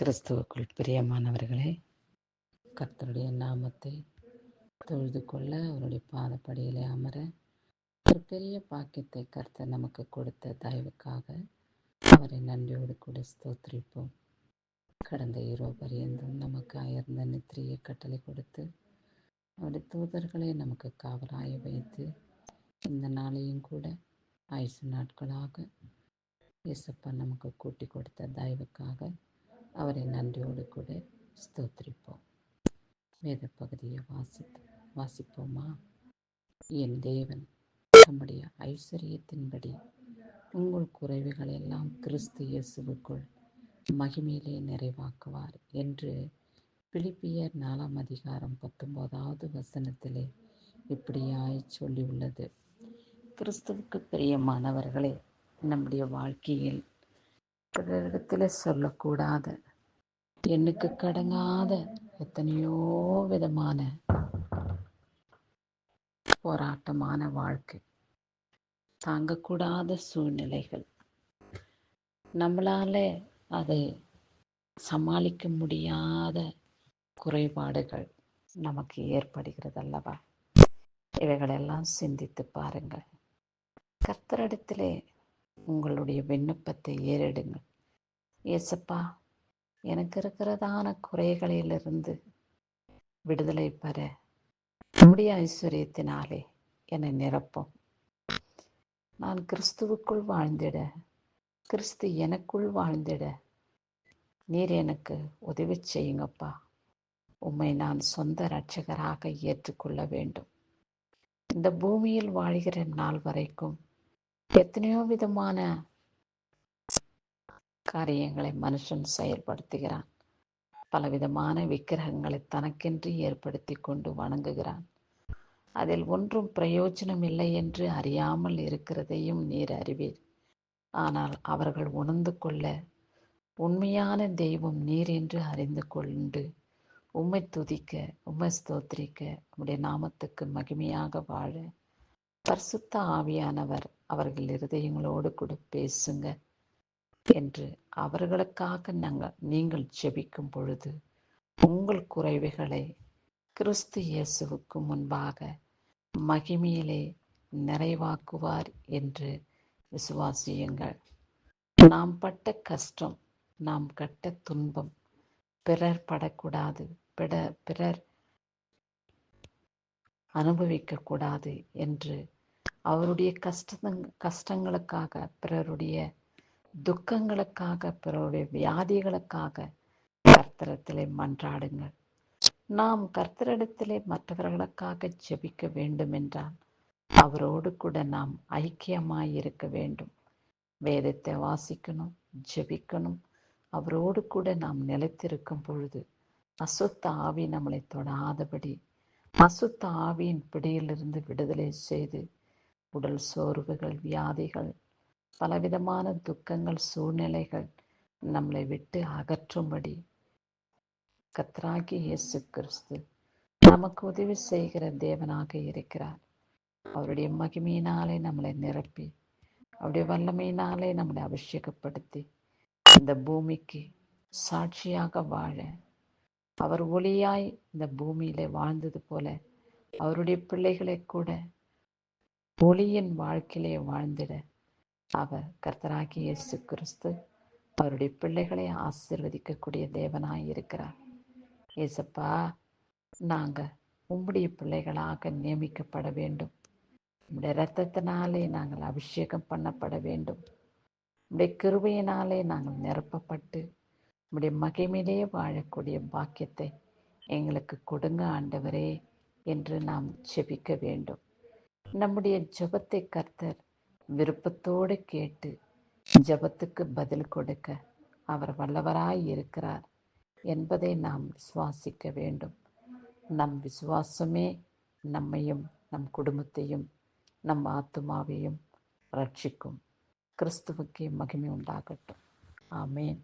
கிறிஸ்துவுக்குள் பிரியமானவர்களே கர்த்தருடைய நாமத்தை தொழுது கொள்ள அவருடைய பாதப்படியிலே அமர ஒரு பெரிய பாக்கியத்தை கர்த்தர் நமக்கு கொடுத்த தயவுக்காக அவரை நன்றியோடு கூட ஸ்தோத்திரிப்போம். கடந்த இரவு பரியந்தும் நமக்கு அயர்ந்த நித்திரியை கட்டளை கொடுத்து அவருடைய தூதர்களை நமக்கு காவலாய வைத்து இந்த நாளையும் கூட ஆயுசு நாட்களாக இயேசப்பா நமக்கு கூட்டி கொடுத்த தயவுக்காக அவரை நன்றியோடு கூட ஸ்தோத்திரிப்போம். வேத பகுதியை வாசித்து வாசிப்போமா? என் தேவன் தம்முடைய ஐஸ்வர்யத்தின்படி உங்கள் குறைவுகள் எல்லாம் கிறிஸ்து இயேசுவுக்குள் மகிமையிலே நிறைவாக்குவார் என்று பிலிப்பியர் நாலாம் அதிகாரம் பத்தொன்பதாவது வசனத்திலே இப்படியாய் சொல்லியுள்ளது. கிறிஸ்துவுக்கு பிரியமானவர்களே நம்முடைய வாழ்க்கையில் பிறரிடத்தில் சொல்லக்கூடாத. எண்ணுக்கு கடங்காத எத்தனையோ விதமான போராட்டமான வாழ்க்கை. தாங்கக்கூடாத சூழ்நிலைகள். நம்மளால அதை சமாளிக்க முடியாத குறைபாடுகள் நமக்கு ஏற்படுகிறது அல்லவா இவைகளெல்லாம் சிந்தித்து பாருங்கள். கர்த்தரிடத்திலே உங்களுடைய விண்ணப்பத்தை ஏறிடுங்கள். ஏசப்பா எனக்கு இருக்கிறதான குறைகளிலிருந்து விடுதலை பெற நம்முடைய ஐஸ்வர்யத்தினாலே என்னை நிரப்பும். நான் கிறிஸ்துவுக்குள் வாழ்ந்திட கிறிஸ்து எனக்குள் வாழ்ந்திட நீர் எனக்கு உதவி செய்யுங்கப்பா. உம்மை நான் சொந்த இரட்சகராக ஏற்றுக்கொள்ள வேண்டும். இந்த பூமியில் வாழ்கிற நாள் வரைக்கும் எத்தனையோ விதமான காரியங்களை மனுஷன் செயல்படுத்துகிறான். பலவிதமான விக்கிரகங்களை தனக்கென்று ஏற்படுத்தி கொண்டு வணங்குகிறான். அதில் ஒன்றும் பிரயோஜனம் இல்லை என்று அறியாமல் இருக்கிறதையும் நீர் அறிவீர். ஆனால் அவர்கள் உணர்ந்து கொள்ள உண்மையான தெய்வம் நீர் என்று அறிந்து கொண்டு உம்மை துதிக்க உம்மை ஸ்தோத்திரிக்க உம்முடைய நாமத்துக்கு மகிமையாக வாழ பரிசுத்த ஆவியானவர் அவர்கள் இருதயங்களோடு கூட பேசுங்க. என்று அவர்களுக்காக நாங்கள் நீங்கள் ஜெபிக்கும் பொழுது உங்கள் குறைவுகளை கிறிஸ்து இயேசுவுக்கு முன்பாக மகிமையிலே நிறைவாக்குவார் என்று விசுவாசியுங்கள். நாம் பட்ட கஷ்டம் நாம் கட்ட துன்பம் பிறர் படக்கூடாது பிற பிறர் அனுபவிக்கக்கூடாது என்று அவருடைய கஷ்ட கஷ்டங்களுக்காக பிறருடைய துக்கங்களுக்காக பிறருடைய வியாதிகளுக்காக கர்த்தரத்திலே மன்றாடுங்கள். நாம் கர்த்தரிடத்திலே மற்றவர்களுக்காக ஜெபிக்க வேண்டும் என்றால் அவரோடு கூட நாம் ஐக்கியமாய் இருக்க வேண்டும். வேதத்தை வாசிக்கணும் ஜெபிக்கணும். அவரோடு கூட நாம் நிலைத்திருக்கும் பொழுது அசுத்த ஆவி நம்மளை தொடாதபடி அசுத்த ஆவியின் பிடியிலிருந்து விடுதலை செய்து உடல் சோர்வுகள் வியாதிகள் பலவிதமான துக்கங்கள் சூழ்நிலைகள் நம்மளை விட்டு அகற்றும்படி கத்ராகி இயேசு கிறிஸ்து நமக்கு உதவி செய்கிற தேவனாக இருக்கிறார். அவருடைய மகிமையினாலே நம்மளை நிரப்பி அவருடைய வல்லமையினாலே நம்மளை அபிஷேகப்படுத்தி இந்த பூமிக்கு சாட்சியாக வாழ அவர் ஒளியாய் இந்த பூமியிலே வாழ்ந்தது போல அவருடைய பிள்ளைகளை கூட ஒளியின் வாழ்க்கையிலே வாழ்ந்திட அவர் கர்த்தராகி இயேசு கிறிஸ்து அவருடைய பிள்ளைகளை ஆசிர்வதிக்கக்கூடிய தேவனாய் இருக்கிறார். ஏசப்பா நாங்கள் உம்முடைய பிள்ளைகளாக நியமிக்கப்பட வேண்டும். உம்முடைய இரத்தத்தினாலே நாங்கள் அபிஷேகம் பண்ணப்பட வேண்டும். உம்முடைய கிருபையினாலே நாங்கள் நிரப்பப்பட்டு உம்முடைய மகிமையிலே வாழக்கூடிய பாக்கியத்தை எங்களுக்கு கொடுங்க ஆண்டவரே என்று நாம் செபிக்க வேண்டும். நம்முடைய ஜபத்தை கர்த்தர் விருப்பத்தோடு கேட்டு ஜபத்துக்கு பதில் கொடுக்க அவர் வல்லவராய் இருக்கிறார் என்பதை நாம் விசுவாசிக்க வேண்டும். நம் விசுவாசமே நம்மையும் நம் குடும்பத்தையும் நம் ஆத்துமாவையும் ரட்சிக்கும். கிறிஸ்துவுக்கே மகிமை உண்டாகட்டும். ஆமேன்.